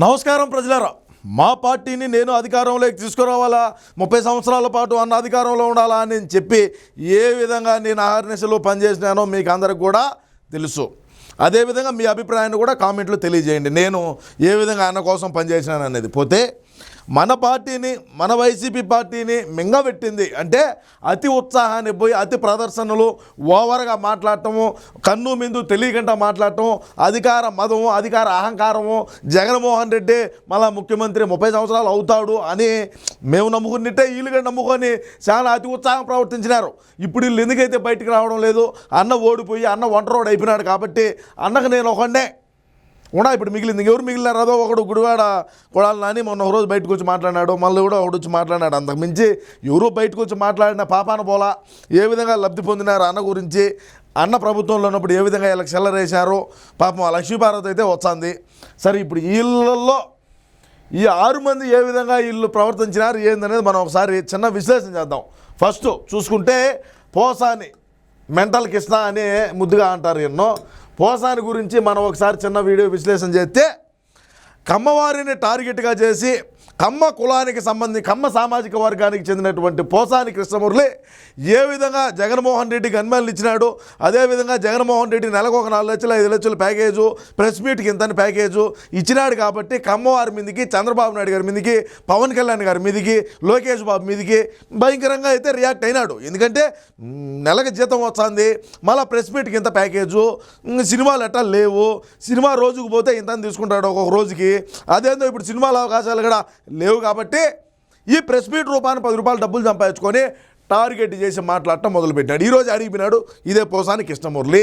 నమస్కారం ప్రజలారా. మా పార్టీని నేను అధికారంలోకి తీసుకురావాలా? ముప్పై సంవత్సరాల పాటు అన్న అధికారంలో ఉండాలా అని చెప్పి ఏ విధంగా నేను ఆహర్నిశలో పనిచేసినానో మీకు అందరికి కూడా తెలుసు. అదేవిధంగా మీ అభిప్రాయాన్ని కూడా కామెంట్లో తెలియజేయండి. నేను ఏ విధంగా అన్న కోసం పనిచేసినాను అనేది పోతే మన పార్టీని మన వైసీపీ పార్టీని మింగబెట్టింది. అంటే అతి ఉత్సాహాన్ని పోయి అతి ప్రదర్శనలు ఓవర్గా మాట్లాడటము కన్ను మిందు తెలియకుండా మాట్లాడటం అధికార మదము అధికార అహంకారము జగన్మోహన్ రెడ్డి మళ్ళా ముఖ్యమంత్రి ముప్పై సంవత్సరాలు అవుతాడు అని మేము నమ్ముకున్నట్టే వీళ్ళుగా నమ్ముకొని చాలా అతి ఉత్సాహం ప్రవర్తించినారు. ఇప్పుడు వీళ్ళు ఎందుకైతే బయటికి రావడం లేదు? అన్న ఓడిపోయి అన్న ఒంటరోడు అయిపోయినాడు కాబట్టి అన్నకు నేను ఒకనే ఉన్నా ఇప్పుడు మిగిలింది ఎవరు మిగిలినారు? అదో ఒకడు గుడివాడ కొడాలి నాని మొన్న ఒక రోజు బయటకు వచ్చి మాట్లాడినాడు మళ్ళీ కూడా ఒకడు వచ్చి మాట్లాడినాడు. అంతకుమించి ఎవరు బయటకు వచ్చి మాట్లాడిన పాపాన పోలా. ఏ విధంగా లబ్ధి పొందినారు అన్న గురించి అన్న ప్రభుత్వంలో ఉన్నప్పుడు ఏ విధంగా వీళ్ళకి సెల్లరేశారో పాపం ఆ లక్ష్మీభారత్ అయితే వచ్చింది. సరే ఇప్పుడు వీళ్ళల్లో ఈ ఆరు మంది ఏ విధంగా వీళ్ళు ప్రవర్తించినారు ఏందనేది మనం ఒకసారి చిన్న విశ్లేషణ చేద్దాం. ఫస్ట్ చూసుకుంటే పోసాని మెంటల్ కృష్ణ అనే ముద్దుగా అంటారు ఎన్నో. పోసాని గురించి మనం ఒకసారి చిన్న వీడియో విశ్లేషణ చేస్తే కమ్మవారిని టార్గెట్గా చేసి కమ్మ కులానికి సంబంధించి కమ్మ సామాజిక వర్గానికి చెందినటువంటి పోసాని కృష్ణమురళి ఏ విధంగా జగన్మోహన్ రెడ్డికి అన్మల్ని ఇచ్చినాడు అదేవిధంగా జగన్మోహన్ రెడ్డి నెలకు ఒక నాలుగు లక్షలు ఐదు లక్షల ప్యాకేజు ప్రెస్ మీట్కి ఇంతని ప్యాకేజు ఇచ్చినాడు కాబట్టి కమ్మవారి మీదకి చంద్రబాబు నాయుడు గారి మీదకి పవన్ కళ్యాణ్ గారి మీదకి లోకేష్ బాబు మీదకి భయంకరంగా అయితే రియాక్ట్ అయినాడు. ఎందుకంటే నెలకు జీతం వస్తుంది మళ్ళీ ప్రెస్ మీట్కి ఇంత ప్యాకేజు సినిమాలు ఎట్టా లేవు సినిమా రోజుకు పోతే ఇంత తీసుకుంటాడు ఒక్కొక్క రోజుకి. అదేందో ఇప్పుడు సినిమాల అవకాశాలు కూడా లేవు కాబట్టి ఈ ప్రెస్ మీట్ రూపాన్ని పది రూపాయలు డబ్బులు సంపాదించుకొని టార్గెట్ చేసి మాట్లాడటం మొదలుపెట్టాడు. ఈరోజు అడిగిపోయినాడు ఇదే పోసాని కృష్ణమురళి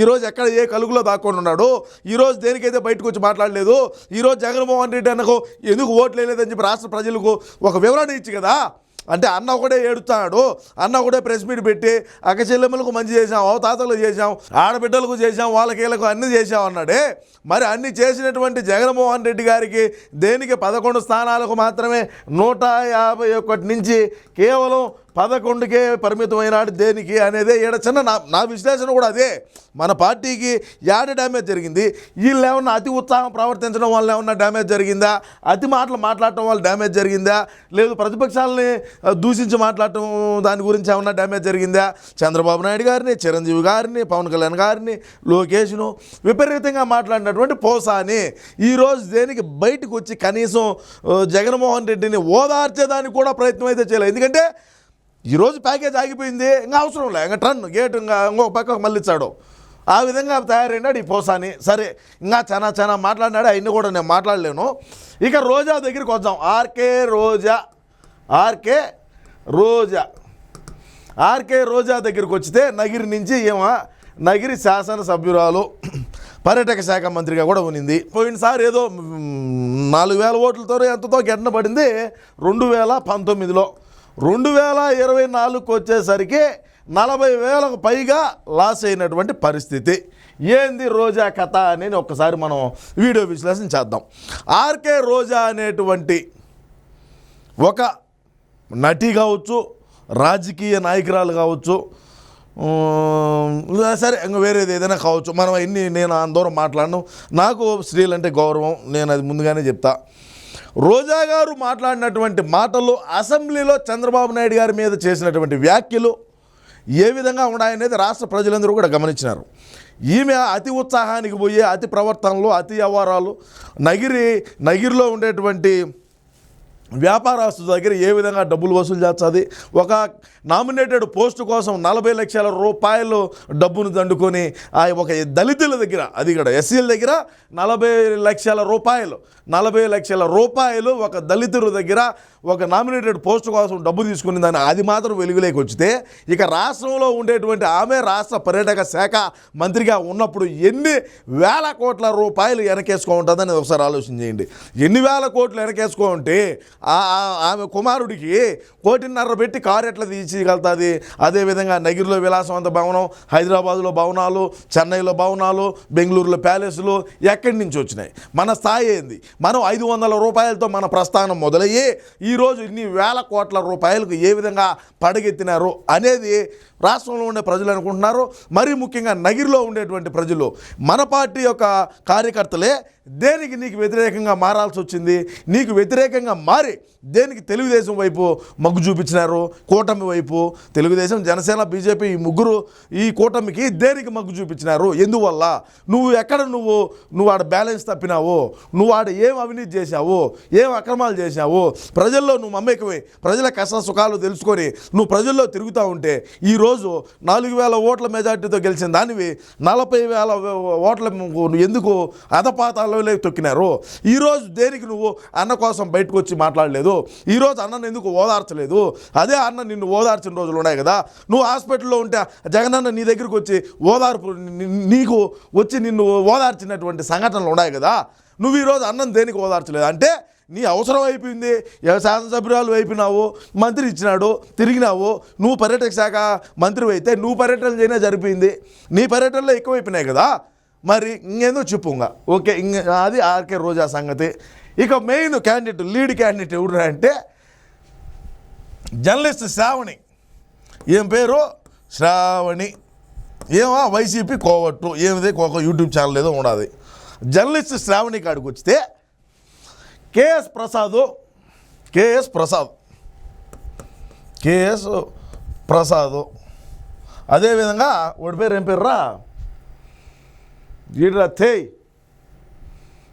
ఈరోజు ఎక్కడ ఏ కలుగులో దాక్కొని ఉన్నాడు? ఈరోజు దేనికైతే బయటకు వచ్చి మాట్లాడలేదు? ఈరోజు జగన్మోహన్ రెడ్డి అన్నకు ఎందుకు ఓట్లు వేయలేదని చెప్పి రాష్ట్ర ప్రజలకు ఒక వివరణ ఇచ్చి కదా? అంటే అన్న ఒకడే ఏడుతున్నాడు అన్న ఒకడే ప్రెస్ మీట్ పెట్టి అక్క చెల్లెమ్మలకు మంచి చేసాం అవతాతలు చేసాం ఆడబిడ్డలకు చేసాం వాళ్ళకి అన్ని చేసాం అన్నాడే. మరి అన్ని చేసినటువంటి జగన్మోహన్ రెడ్డి గారికి దేనికి పదకొండు స్థానాలకు మాత్రమే నూట యాభై ఒకటి నుంచి కేవలం పదకొండుకే పరిమితమైనాడు దేనికి అనేది ఈడ చిన్న నా నా విశ్లేషణ కూడా అదే. మన పార్టీకి యాడ డ్యామేజ్ జరిగింది? వీళ్ళు ఏమన్నా అతి ఉత్సాహం ప్రవర్తించడం వల్ల ఏమన్నా డ్యామేజ్ జరిగిందా? అతి మాటలు మాట్లాడటం వల్ల డ్యామేజ్ జరిగిందా? లేదు ప్రతిపక్షాలని దూషించి మాట్లాడటం దాని గురించి ఏమన్నా డ్యామేజ్ జరిగిందా? చంద్రబాబు నాయుడు గారిని చిరంజీవి గారిని పవన్ కళ్యాణ్ గారిని లోకేష్ను విపరీతంగా మాట్లాడినటువంటి పోసాని ఈరోజు దేనికి బయటకు వచ్చి కనీసం జగన్మోహన్ రెడ్డిని ఓదార్చేదానికి కూడా ప్రయత్నం అయితే చేయలేదు. ఎందుకంటే ఈరోజు ప్యాకేజ్ ఆగిపోయింది ఇంకా అవసరం లే ఇంకా ట్రన్ గేటు ఇంకా ఇంకొక పక్కకు మళ్ళిచ్చాడు. ఆ విధంగా తయారైనాడు ఈ పోసాని. సరే ఇంకా చాలా చాలా మాట్లాడినాడు అవన్నీ కూడా నేను మాట్లాడలేను. ఇక రోజా దగ్గరికి వద్దాం. RK Roja RK Roja. RK Roja దగ్గరికి వచ్చితే నగిరి నుంచి ఏమో నగిరి శాసనసభ్యురాలు పర్యాటక శాఖ మంత్రిగా కూడా ఉన్నింది పోయినసారి ఏదో నాలుగు వేల ఓట్లతో ఎంతతో గెట్టన పడింది రెండు వేల పంతొమ్మిదిలో. రెండు వేల ఇరవై నాలుగుకి వచ్చేసరికి నలభై వేలకు పైగా లాస్ అయినటువంటి పరిస్థితి. ఏంది రోజా కథ అనేది ఒక్కసారి మనం వీడియో విశ్లేషణ చేద్దాం. ఆర్కే రోజా అనేటువంటి ఒక నటి కావచ్చు రాజకీయ నాయకురాలు కావచ్చు సరే ఇంకా వేరేది ఏదైనా కావచ్చు. మనం ఎన్ని నేను అందరం దూరం మాట్లాడను. నాకు స్త్రీలంటే గౌరవం నేను అది ముందుగానే చెప్తా. రోజా గారు మాట్లాడినటువంటి మాటలు అసెంబ్లీలో చంద్రబాబు నాయుడు గారి మీద చేసినటువంటి వ్యాఖ్యలు ఏ విధంగా ఉన్నాయనేది రాష్ట్ర ప్రజలందరూ కూడా గమనించినారు. ఈమె అతి ఉత్సాహానికి పోయే అతి ప్రవర్తనలు అతి వ్యవహారాలు నగిరి నగిరిలో ఉండేటువంటి వ్యాపారస్తుల దగ్గర ఏ విధంగా డబ్బులు వసూలు చేస్తుంది? ఒక నామినేటెడ్ పోస్ట్ కోసం నలభై లక్షల రూపాయలు డబ్బును దండుకొని ఆ ఒక దళితుల దగ్గర అది ఇక్కడ ఎస్సీల దగ్గర నలభై లక్షల రూపాయలు నలభై లక్షల రూపాయలు ఒక దళితుల దగ్గర ఒక నామినేటెడ్ పోస్ట్ కోసం డబ్బు తీసుకుని దాన్ని అది మాత్రం వెలుగులోకి వచ్చితే ఇక రాష్ట్రంలో ఉండేటువంటి ఆమె రాష్ట్ర పర్యాటక శాఖ మంత్రిగా ఉన్నప్పుడు ఎన్ని వేల కోట్ల రూపాయలు వెనకేసుకో ఉంటుందని ఒకసారి ఆలోచన చేయండి. ఎన్ని వేల కోట్లు వెనకేసుకో ఉంటే ఆ- ఆమె కుమారుడికి కోటిన్నర పెట్టి కారు ఎట్లా తీర్చగలుగుతుంది అదేవిధంగా నగిరిలో విలాసవంత భవనం హైదరాబాద్లో భవనాలు చెన్నైలో భవనాలు బెంగళూరులో ప్యాలెస్లు ఎక్కడి నుంచి వచ్చినాయి? మన స్థాయి ఏంది? మనం ఐదు వందల రూపాయలతో మన ప్రస్థానం మొదలయ్యి ఈరోజు ఇన్ని వేల కోట్ల రూపాయలకు ఏ విధంగా పడగెత్తినారు అనేది రాష్ట్రంలో ఉండే ప్రజలు అనుకుంటున్నారు. మరీ ముఖ్యంగా నగిరిలో ఉండేటువంటి ప్రజలు మన పార్టీ యొక్క కార్యకర్తలే దేనికి నీకు వ్యతిరేకంగా మారాల్సి వచ్చింది? నీకు వ్యతిరేకంగా మారి దేనికి తెలుగుదేశం వైపు మగ్గు చూపించినారు? కూటమి వైపు తెలుగుదేశం జనసేన బీజేపీ ఈ ముగ్గురు ఈ కూటమికి దేనికి మగ్గు చూపించినారు? ఎందువల్ల? నువ్వు ఎక్కడ నువ్వు నువ్వు ఆడ బ్యాలెన్స్ తప్పినావు? నువ్వు ఆడ ఏం అవినీతి చేశావు? ఏం అక్రమాలు చేశావు? ప్రజల్లో నువ్వు మమ్మేకమే ప్రజల కష్ట సుఖాలు తెలుసుకొని నువ్వు ప్రజల్లో తిరుగుతూ ఉంటే ఈరోజు నాలుగు వేల ఓట్ల మెజార్టీతో గెలిచిన దానివి నలభై వేల ఓట్ల నువ్వు ఎందుకు అధపాతాలలో తొక్కినారు. ఈరోజు దేనికి నువ్వు అన్న కోసం బయటకు వచ్చి మాట్లాడలేదు? ఈరోజు అన్నను ఎందుకు ఓదార్చలేదు? అదే అన్న నిన్ను ఓదార్చిన రోజులు ఉన్నాయి కదా. నువ్వు హాస్పిటల్లో ఉంటే జగనన్న నీ దగ్గరికి వచ్చి ఓదార్పు నీకు వచ్చి నిన్ను ఓదార్చినటువంటి సంఘటనలు ఉన్నాయి కదా. నువ్వు ఈరోజు అన్నం దేనికి ఓదార్చలేదు? అంటే నీ అవసరం అయిపోయింది. శాసనసభ్యురాలు అయిపోయినావు మంత్రి ఇచ్చినాడు తిరిగినావు. నువ్వు పర్యాటక శాఖ మంత్రి అయితే నువ్వు పర్యటనలు చేయనే జరిపోయింది నీ పర్యటనలో ఎక్కువైపోయినాయి కదా. మరి ఇంకేందో చెప్పుగా ఓకే ఇంక అది ఆర్కే రోజా సంగతి. ఇక మెయిన్ క్యాండిడేట్ లీడ్ క్యాండిడేట్ ఎవరు అంటే జర్నలిస్ట్ శ్రావణి. ఏం పేరు? శ్రావణి. ఏమో? వైసీపీ కోవట్టు. ఏమిది? ఒక యూట్యూబ్ ఛానల్ ఏదో ఉండదు. జర్నలిస్ట్ శ్రావణి కాడికి వచ్చితే KS Prasad KS Prasad KS Prasad. అదేవిధంగా వాడి పేరు ఏం పేరు రా ఈడ్రా తేయ్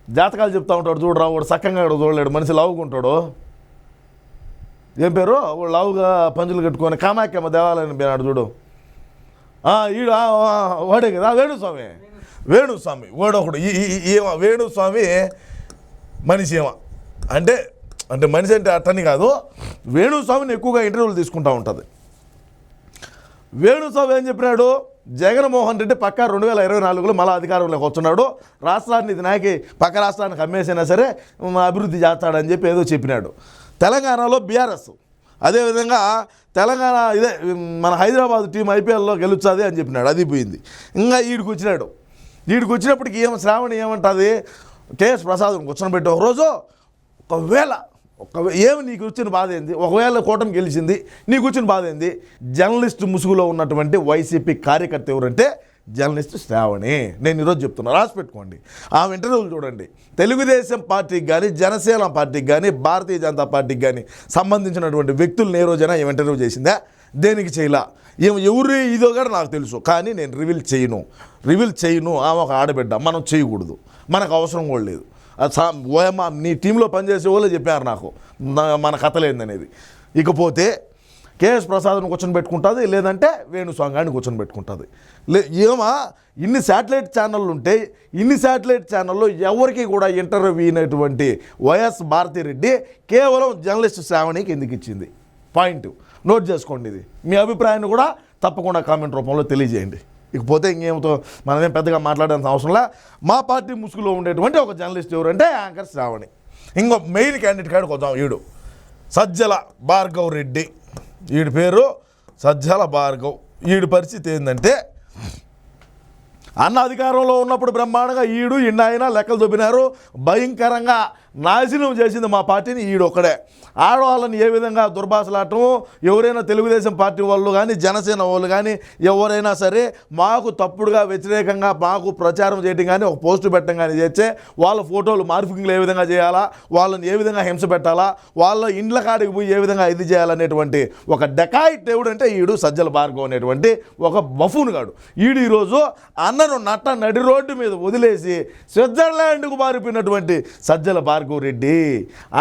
జాతకాలు చెప్తా ఉంటాడు చూడరా వాడు సక్కంగా ఇక్కడ చూడలేడు మనిషి లావుకుంటాడు. ఏం పేరు? వాడు లావుగా పంజులు కట్టుకొని కామాఖ్యమ్మ దేవాలయం పోయినాడు చూడు. ఈడు వాడే కదా వేణుస్వామి. వేణుస్వామి వాడొకడు. ఏమా ఈ- వేణుస్వామి మనిషి ఏమా అంటే అంటే మనిషి అంటే అట్టని కాదు వేణుస్వామిని ఎక్కువగా ఇంటర్వ్యూలు తీసుకుంటూ ఉంటుంది. వేణుస్వామి ఏం చెప్పినాడు? జగన్మోహన్ రెడ్డి పక్క రెండు వేల ఇరవై నాలుగులో మళ్ళీ అధికారంలోకి వస్తున్నాడు. రాష్ట్రాన్ని ఇది నాకి పక్క రాష్ట్రానికి అమ్మేసైనా సరే అభివృద్ధి చేస్తాడని చెప్పి ఏదో చెప్పినాడు. తెలంగాణలో బీఆర్ఎస్. అదేవిధంగా తెలంగాణ ఇదే మన హైదరాబాద్ టీం ఐపీఎల్లో గెలుస్తుంది అని చెప్పినాడు. అది పోయింది. ఇంకా ఈడికి వచ్చినాడు. ఈడికి వచ్చినప్పటికి ఏం శ్రావణి ఏమంటుంది? కేఎస్ ప్రసాద్ కూర్చొని పెట్టి రోజు ఒకవేళ ఒక ఏమి నీకు వచ్చిన బాధ ఏంది? ఒకవేళ కూటమి గెలిచింది నీకు వచ్చిన బాధ ఏంది? జర్నలిస్ట్ ముసుగులో ఉన్నటువంటి వైసీపీ కార్యకర్త ఎవరంటే జర్నలిస్ట్ శ్రావణి. నేను ఈరోజు చెప్తున్నా రాసి పెట్టుకోండి. ఆమె ఇంటర్వ్యూలు చూడండి. తెలుగుదేశం పార్టీకి కానీ జనసేన పార్టీకి కానీ భారతీయ జనతా పార్టీకి కానీ సంబంధించినటువంటి వ్యక్తులు ఏ రోజైనా ఏమి ఇంటర్వ్యూ చేసిందా? దేనికి చేయలా? ఏమి ఎవరు ఇదో కూడా నాకు తెలుసు కానీ నేను రివీల్ చేయను. రివీల్ చేయను ఆమె ఒక ఆడబిడ్డ. మనం చేయకూడదు. మనకు అవసరం కూడా లేదు. ఓయమ్మ నీ టీంలో పనిచేసే వాళ్ళే చెప్పారు నాకు. మన మన కథలేందనేది ఇకపోతే కేఎస్ ప్రసాద్ను కూర్చొని పెట్టుకుంటుంది లేదంటే వేణుస్వామి గారిని కూర్చొని పెట్టుకుంటుంది. లే ఏమా ఇన్ని శాటిలైట్ ఛానళ్ళు ఉంటే ఇన్ని శాటిలైట్ ఛానల్లో ఎవరికి కూడా ఇంటర్వ్యూ అయినటువంటి వైఎస్ భారతిరెడ్డి కేవలం జర్నలిస్ట్ శ్రావణికి ఎందుకు ఇచ్చింది? పాయింట్. నోట్ చేసుకోండి ఇది. మీ అభిప్రాయాన్ని కూడా తప్పకుండా కామెంట్ రూపంలో తెలియజేయండి. ఇకపోతే ఇంకేమతో మనమేం పెద్దగా మాట్లాడాల్సిన అవసరంలా మా పార్టీ ముసుగులో ఉండేటువంటి ఒక జర్నలిస్ట్ ఎవరంటే యాంకర్ శ్రావణి. ఇంకో మెయిన్ క్యాండిడేట్ కాడికి వద్దాం ఈడు. సజ్జల భార్గవ్ రెడ్డి. ఈడి పేరు సజ్జల భార్గవ్. ఈడి పరిస్థితి ఏంటంటే అన్న అధికారంలో ఉన్నప్పుడు బ్రహ్మాండంగా ఈడు ఇన్న లెక్కలు చూపినారు భయంకరంగా నాశనం చేసింది మా పార్టీని ఈడొక్కడే. ఆడవాళ్ళని ఏ విధంగా దుర్భాషలాడటం ఎవరైనా తెలుగుదేశం పార్టీ వాళ్ళు కానీ జనసేన వాళ్ళు కానీ ఎవరైనా సరే మాకు తప్పుడుగా వ్యతిరేకంగా మాకు ప్రచారం చేయడం కానీ ఒక పోస్ట్ పెట్టడం కానీ చేస్తే వాళ్ళ ఫోటోలు మార్ఫింగ్లు ఏ విధంగా చేయాలా వాళ్ళని ఏ విధంగా హింస పెట్టాలా వాళ్ళ ఇండ్ల కాడికి పోయి ఏ విధంగా ఇది చేయాలనేటువంటి ఒక డెకాయిట్ దేవుడు అంటే ఈడు సజ్జల భార్గవ్ అనేటువంటి ఒక బఫూన్ గాడు. ఈడు ఈరోజు అన్నను నట్ట నడి రోడ్డు మీద వదిలేసి స్విట్జర్లాండ్కు మారిపోయినటువంటి సజ్జల భార్గవ్ భార్గవరెడ్డి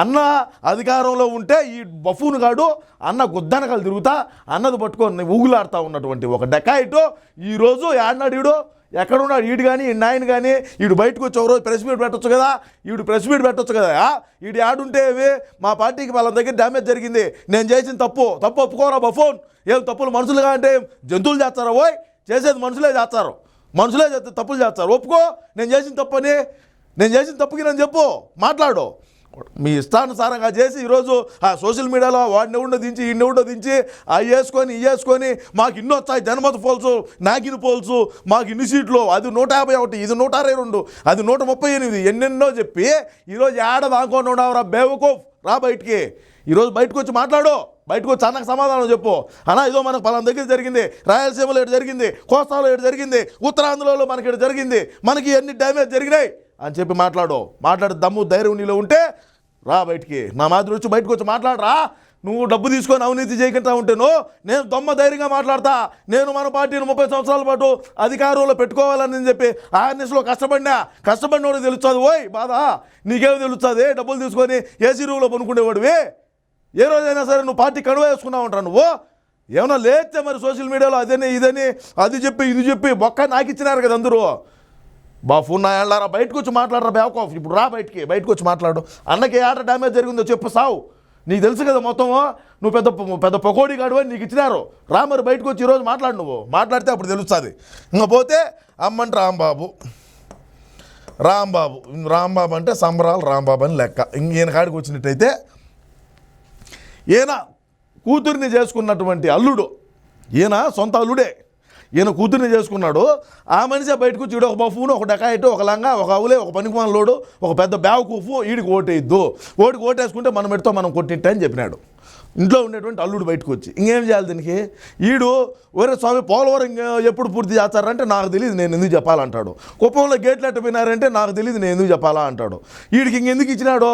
అన్న అధికారంలో ఉంటే ఈ బఫూన్ గాడు అన్న గుద్దనకలు తిరుగుతా అన్నది పట్టుకొని ఊగులాడుతూ ఉన్నటువంటి ఒక డెకాయిటో. ఈరోజు ఏడనాడు ఈడు ఎక్కడున్నాడు? ఈడు కానీ ఈ నాయన కానీ ఈడు బయటకు వచ్చి ఒక రోజు ప్రెస్ మీట్ పెట్టొచ్చు కదా? ఈడు ప్రెస్ మీట్ పెట్టొచ్చు కదా? ఈడు యాడుంటే ఇవి మా పార్టీకి వాళ్ళ దగ్గర డ్యామేజ్ జరిగింది. నేను చేసిన తప్పు. తప్పు ఒప్పుకోరా బఫోన్? ఏం తప్పులు మనుషులుగా అంటే ఏం? జంతువులు చేస్తారా? ఓయ్! చేసేది మనుషులే చేస్తారు. మనుషులే చేస్తే తప్పులు చేస్తారు. ఒప్పుకో. నేను చేసిన తప్పని నేను చేసిన తప్పుకి నేను చెప్పు మాట్లాడు. మీ ఇష్టానుసారంగా చేసి ఈరోజు ఆ సోషల్ మీడియాలో వాడిని ఎవడో దించి ఈయన ఎవడో దించి అవి వేసుకొని ఇవి వేసుకొని మాకు ఇన్ని వచ్చాయి జనమత పోల్సు నాకిని పోల్సు మాకు ఇన్ని సీట్లు అది నూట యాభై ఒకటి ఇది నూట అరవై రెండు అది నూట ముప్పై ఎనిమిది ఎన్నెన్నో చెప్పి ఈరోజు ఏడ దాకోని ఉండవురా బేవకూఫ్? రా బయటికి. ఈరోజు బయటకు వచ్చి మాట్లాడు. బయటకు వచ్చి అన్నకు సమాధానం చెప్పు. అన్నా ఇదో మనకు పలానా దగ్గర జరిగింది. రాయలసీమలో ఇటు జరిగింది. కోస్తాలో ఇటు జరిగింది. ఉత్తరాంధ్రలో మనకి ఇటు జరిగింది. మనకి ఎన్ని డ్యామేజ్ జరిగినాయి. అని చెప్పి మాట్లాడు. మాట్లాడే దమ్ము ధైర్యం నీలో ఉంటే రా బయటికి. నా మాదిరి వచ్చి బయటకు వచ్చి మాట్లాడరా. నువ్వు డబ్బు తీసుకొని అవినీతి చేయకుండా ఉంటేను నేను దొమ్మ ధైర్యంగా మాట్లాడతా. నేను మన పార్టీని ముప్పై సంవత్సరాల పాటు అధికారంలో పెట్టుకోవాలని చెప్పి ఆర్ఎస్లో కష్టపడినా కష్టపడినోడు తెలుస్తుంది ఓయ్ బాధ. నీకేమి తెలుస్తుంది? డబ్బులు తీసుకొని ఏసీ రూమ్లో పనుకునేవాడివి. ఏ రోజైనా సరే నువ్వు పార్టీ కడువ వేసుకున్నావు ఉంటావు నువ్వు? ఏమైనా లేస్తే మరి సోషల్ మీడియాలో అదని ఇదని అది చెప్పి ఇది చెప్పి బొక్క నాకు ఇచ్చినారు కదా అందరూ. బా ఫోన్ నా బయటకు వచ్చి మాట్లాడరా బ్యాక్ ఇప్పుడు రా బయటికి బయటకు వచ్చి మాట్లాడు. అన్నకి ఏ ఆట డ్యామేజ్ జరిగిందో చెప్పు సావు. నీకు తెలుసు కదా మొత్తం నువ్వు పెద్ద పెద్ద పకోడీ కాడు అని నీకు ఇచ్చినారు. రా మరి బయటకు వచ్చి ఈరోజు మాట్లాడు నువ్వు. మాట్లాడితే అప్పుడు తెలుస్తుంది. ఇంకా పోతే అమ్మంటే రాంబాబు. రాంబాబు రాంబాబు అంటే సంబరాలు రాంబాబు అని లెక్క. ఈయన కాడికి వచ్చినట్టయితే ఈయన కూతుర్ని చేసుకున్నటువంటి అల్లుడు. ఈయన సొంత అల్లుడే. ఈయన కూతుర్ని చేసుకున్నాడు. ఆ మనిషి బయటకు వచ్చి ఒక బఫూను ఒక డకాయిట్ ఒక లంగా ఒక అవులే ఒక పనికిమాలోడు ఒక పెద్ద బ్యావ్ కూఫు ఈడికి ఓటేయద్దు. ఓడికి ఓటేసుకుంటే మనం పెడితే మనం కొట్టిట్టే అని చెప్పినాడు. ఇంట్లో ఉండేటువంటి అల్లుడు బయటకు వచ్చి ఇంకేం చేయాలి దీనికి? ఈడు వేరే స్వామి పోలవరం ఇంకా ఎప్పుడు పూర్తి చేస్తారంటే నాకు తెలియదు నేను ఎందుకు చెప్పాలంటాడు. కుప్పంలో గేట్లు ఎట్టపోయినారంటే నాకు తెలియదు నేను ఎందుకు చెప్పాలా? అంటాడు. వీడికి ఇంకెందుకు ఇచ్చినాడు?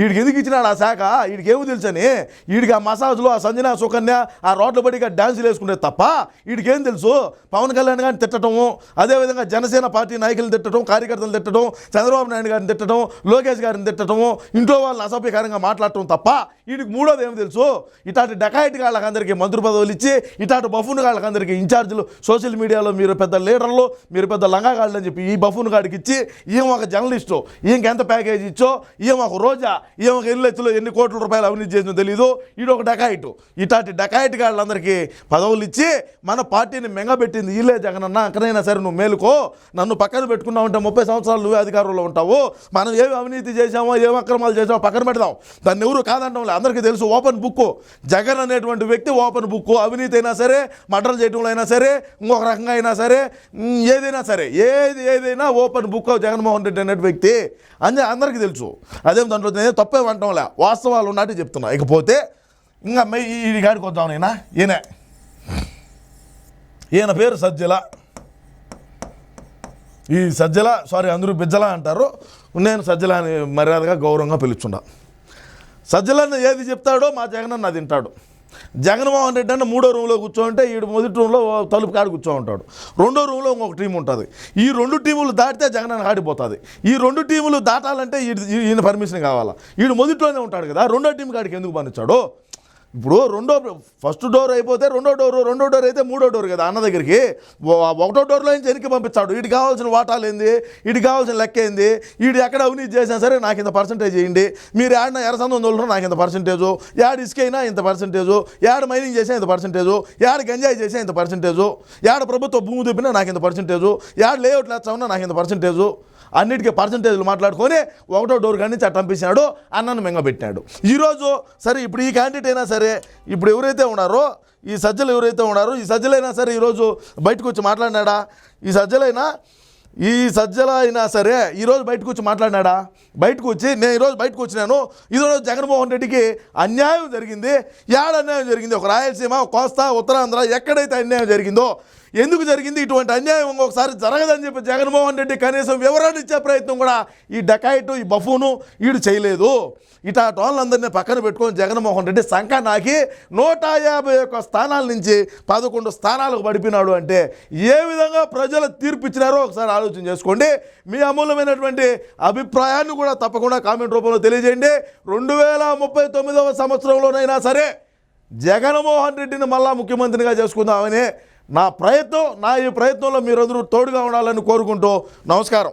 వీడికి ఎందుకు ఇచ్చినాడు ఆ శాఖ? వీడికి ఏమో తెలుసని వీడికి ఆ మసాజ్లో ఆ సంజన సుకన్య ఆ రోడ్ల బడిగా డ్యాన్సులు వేసుకుంటే తప్ప వీడికి ఏం తెలుసు? పవన్ కళ్యాణ్ గారిని తిట్టడము అదేవిధంగా జనసేన పార్టీ నాయకులను తిట్టడం కార్యకర్తలు తిట్టడం చంద్రబాబు నాయుడు గారిని తిట్టడం లోకేష్ గారిని తిట్టడము ఇంట్లో వాళ్ళని అసభ్యకరంగా మాట్లాడటం తప్ప వీడికి మూడోది ఏమి తెలుసు? ఇటాటి డకాయిట్ వాళ్ళకందరికీ మంత్రి పదవులు ఇచ్చి ఇటాటి బఫూన్ వాళ్ళకందరికీ ఇన్ఛార్జీలు సోషల్ మీడియాలో మీరు పెద్ద లీడర్లు మీరు పెద్ద లంగాగాళ్ళు అని చెప్పి ఈ బఫూన్ గాడికి ఇచ్చి ఈయన ఒక జర్నలిస్టు. ఈయనకి ఎంత ప్యాకేజ్ ఇచ్చో ఈయన ఒక రోజా ఈయన ఒక ఎల్లెత్తులో ఎన్ని కోట్ల రూపాయలు అవినీతి చేసిందో తెలియదు ఈడు ఒక డకాయిట్. ఇటాటి డకాయిట్ వాళ్ళందరికీ పదవులు ఇచ్చి మన పార్టీని మెంగబెట్టింది ఈలే జగనన్న. అక్కడైనా సరే నువ్వు మేలుకో. నన్ను పక్కన పెట్టుకున్నావు అంటే ముప్పై సంవత్సరాలు నువ్వే అధికారంలో ఉంటావు. మనం ఏమి అవినీతి చేశామో ఏం అక్రమాలు చేసామో పక్కన పెడదాం. దాన్ని ఎవరు కాదంటాం అందరికీ తెలుసు ఓపెన్ బుక్ జగన్ అనేటువంటి వ్యక్తి ఓపెన్ బుక్ అవినీతి అయినా సరే మర్డర్ చేయడంలో అయినా సరే ఇంకొక రకంగా అయినా సరే ఏదైనా సరే ఏది ఏదైనా ఓపెన్ బుక్ జగన్మోహన్ రెడ్డి అనే వ్యక్తి. అని అందరికీ తెలుసు. అదేం దాంట్లో నేను తప్పే అంటాంలే. వాస్తవాలు ఉన్నట్టు చెప్తున్నా. ఇకపోతే ఇంకా మే- ఈ ఈ వద్దాం నేనా? ఈయన. ఈయన పేరు సజ్జల. ఈ సజ్జల సారీ అందరూ బిజ్జల అంటారు. నేను సజ్జల అని మర్యాదగా గౌరవంగా పిలుచుండా సజ్జలన్న ఏది చెప్తాడో మా జగనన్న తింటాడు. వింటాడు జగన్మోహన్ రెడ్డి అన్న మూడో రూమ్లో కూర్చోంటే ఈ మొదటి రూమ్లో తలుపు కాడి కూర్చో ఉంటాడు రెండో రూమ్లో ఇంకొక టీం ఉంటుంది. ఈ రెండు టీములు దాటితే జగనన్న ఆడిపోతుంది. ఈ రెండు టీములు దాటాలంటే ఈయన పర్మిషన్ కావాలా? ఈడు మొదట్లోనే ఉంటాడు కదా రెండో టీం కాడికి ఎందుకు పనిచ్చాడు ఇప్పుడు రెండో ఫస్ట్ డోర్ అయిపోతే రెండో డోర్ రెండో డోర్ అయితే మూడో డోర్ కదా అన్న దగ్గరికి. ఒకటో డోర్లో నుంచి వెనక్కి పంపించాడు ఇటు కావాల్సిన వాటాలు ఏంది? వీడికి కావాల్సిన లెక్క ఏంది? వీడు ఎక్కడ అవినీతి చేసినా సరే నాకు ఇంత పర్సంటేజ్ చేయండి మీరు ఏడన ఎరసందం తోలుతున్నా నాకు ఇంత పర్సంటేజు ఎడిస్కే అయినా ఇంత పర్సంటేజు యాడ మైనింగ్ చేసినా ఇంత పర్సంటేజు యాడ గంజాయి చేసినా ఇంత పర్సంటేజు యాడ ప్రభుత్వ భూమి దుప్పినా నాకు ఇంత పర్సంటేజు యాడ లేఅవుట్లు వేస్తామన్నా నాకు ఇంత పర్సంటేజు అన్నిటికీ పర్సంటేజ్లు మాట్లాడుకొని ఒకటో డోర్ కానీ నుంచి అట్ట పంపించాడు అన్నను మింగబెట్టినాడు. ఈరోజు సరే ఇప్పుడు ఈ క్యాండిడేట్ అయినా సరే ఇప్పుడు ఎవరైతే ఉన్నారో ఈ సజ్జలు ఎవరైతే ఉన్నారో ఈ సజ్జలైనా సరే ఈరోజు బయటకు వచ్చి మాట్లాడినాడా? ఈ సజ్జలైనా ఈ సజ్జల అయినా సరే ఈరోజు బయటకు వచ్చి మాట్లాడినాడా? బయటకు వచ్చి నేను ఈరోజు బయటకు వచ్చినాను ఈరోజు జగన్మోహన్ రెడ్డికి అన్యాయం జరిగింది. ఏడ అన్యాయం జరిగింది? ఒక రాయలసీమ కోస్తా ఉత్తరాంధ్ర ఎక్కడైతే అన్యాయం జరిగిందో ఎందుకు జరిగింది? ఇటువంటి అన్యాయం ఇంకొకసారి జరగదని చెప్పి జగన్మోహన్ రెడ్డి కనీసం వివరణ ఇచ్చే ప్రయత్నం కూడా ఈ డకాయిట్ ఈ బఫూను వీడు చేయలేదు. ఇటా వాళ్ళందరినీ పక్కన పెట్టుకొని జగన్మోహన్ రెడ్డి సంఖ నాకి నూట యాభై ఒక్క స్థానాల నుంచి పదకొండు స్థానాలకు పడిపోయినాడు అంటే ఏ విధంగా ప్రజలు తీర్పు ఇచ్చినారో ఒకసారి ఆలోచన చేసుకోండి. మీ అమూల్యమైనటువంటి అభిప్రాయాన్ని కూడా తప్పకుండా కామెంట్ రూపంలో తెలియజేయండి. రెండు వేల ముప్పై తొమ్మిదవ సంవత్సరంలోనైనా సరే జగన్మోహన్ రెడ్డిని మళ్ళా ముఖ్యమంత్రిగా చేసుకుందామని నా ప్రయత్నం నా ఈ ప్రయత్నంలో మీరందరూ తోడుగా ఉండాలని కోరుకుంటూ నమస్కారం.